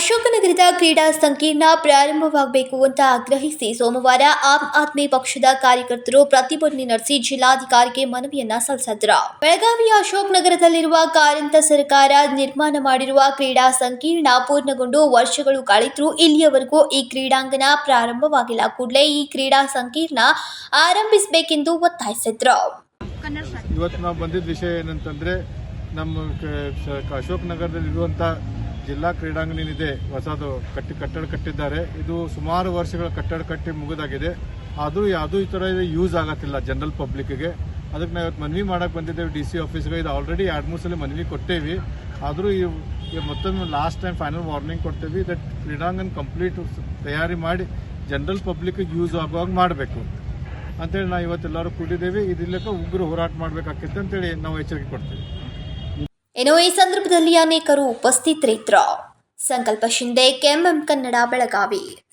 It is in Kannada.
ಕ್ರೀಡಾ ಸಂಕೀರ್ಣ ಪ್ರಾರಂಭವಾಗಬೇಕು ಅಂತ ಆಗ್ರಹಿಸಿ ಸೋಮವಾರ ಆಮ್ ಆದ್ಮಿ ಪಕ್ಷದ ಕಾರ್ಯಕರ್ತರು ಪ್ರತಿಭಟನೆ ನಡೆಸಿ ಜಿಲ್ಲಾಧಿಕಾರಿಗೆ ಮನವಿಯನ್ನ ಸಲ್ಲಿಸಿದ್ರು. ಬೆಳಗಾವಿಯ ಅಶೋಕ್ ನಗರದಲ್ಲಿರುವ ಕಾರಂತ ಸರ್ಕಾರ ನಿರ್ಮಾಣ ಮಾಡಿರುವ ಕ್ರೀಡಾ ಸಂಕೀರ್ಣ ಪೂರ್ಣಗೊಂಡು ವರ್ಷಗಳು ಕಳೆದರೂ ಇಲ್ಲಿಯವರೆಗೂ ಈ ಕ್ರೀಡಾಂಗಣ ಪ್ರಾರಂಭವಾಗಿಲ್ಲ. ಕೂಡಲೇ ಈ ಕ್ರೀಡಾ ಸಂಕೀರ್ಣ ಆರಂಭಿಸಬೇಕೆಂದು ಒತ್ತಾಯಿಸಿದ್ರು. ಇವತ್ತು ನಾವು ಬಂದಿದ್ದ ವಿಷಯ ಏನಂತಂದ್ರೆ ನಮ್ಮ ಅಶೋಕ್ ನಗರದಲ್ಲಿರುವಂಥ ಜಿಲ್ಲಾ ಕ್ರೀಡಾಂಗಣ ಏನಿದೆ ಹೊಸದು ಕಟ್ಟಿ ಕಟ್ಟಡ ಕಟ್ಟಿದ್ದಾರೆ. ಇದು ಸುಮಾರು ವರ್ಷಗಳ ಕಟ್ಟಡ ಕಟ್ಟಿ ಮುಗಿದಾಗಿದೆ. ಅದು ಯಾವುದೂ ಈ ಥರ ಯೂಸ್ ಆಗತ್ತಿಲ್ಲ ಜನರಲ್ ಪಬ್ಲಿಕ್ಗೆ ಅದಕ್ಕೆ ನಾವು ಇವತ್ತು ಮನವಿ ಮಾಡಕ್ಕೆ ಬಂದಿದ್ದೇವೆ ಡಿ ಸಿ ಆಫೀಸ್ಗೆ. ಇದು ಆಲ್ರೆಡಿ ಎರಡು, ಮೂರು ಸಲ ಮನವಿ ಕೊಟ್ಟೇವಿ. ಆದರೂ ಈ ಈ ಮತ್ತೊಮ್ಮೆ ಲಾಸ್ಟ್ ಟೈಮ್ ಫೈನಲ್ ವಾರ್ನಿಂಗ್ ಕೊಡ್ತೇವೆ ದಟ್ ಕ್ರೀಡಾಂಗಣ ಕಂಪ್ಲೀಟ್ ತಯಾರಿ ಮಾಡಿ ಜನರಲ್ ಪಬ್ಲಿಕ್ಗೆ ಯೂಸ್ ಆಗುವಾಗ ಮಾಡಬೇಕು. ಅಂತೇಳಿ ನಾವು ಇವತ್ತೆಲ್ಲರೂ ಕೂಡಿದ್ದೇವೆ. ಇದಿಲ್ಲಕ್ಕೆ ಉಗ್ರ ಹೋರಾಟ ಮಾಡಬೇಕಾಗಿತ್ತು ಅಂತೇಳಿ ನಾವು ಎಚ್ಚರಿಕೆ ಕೊಡ್ತೀವಿ. ಇನ್ನು ಈ ಸಂದರ್ಭದಲ್ಲಿ ಅನೇಕರು ಉಪಸ್ಥಿತರಿದ್ದರು. ಸಂಕಲ್ಪ ಶಿಂದೆ ಕೆಎಂಎಂ ಕನ್ನಡ ಬೆಳಗಾವಿ.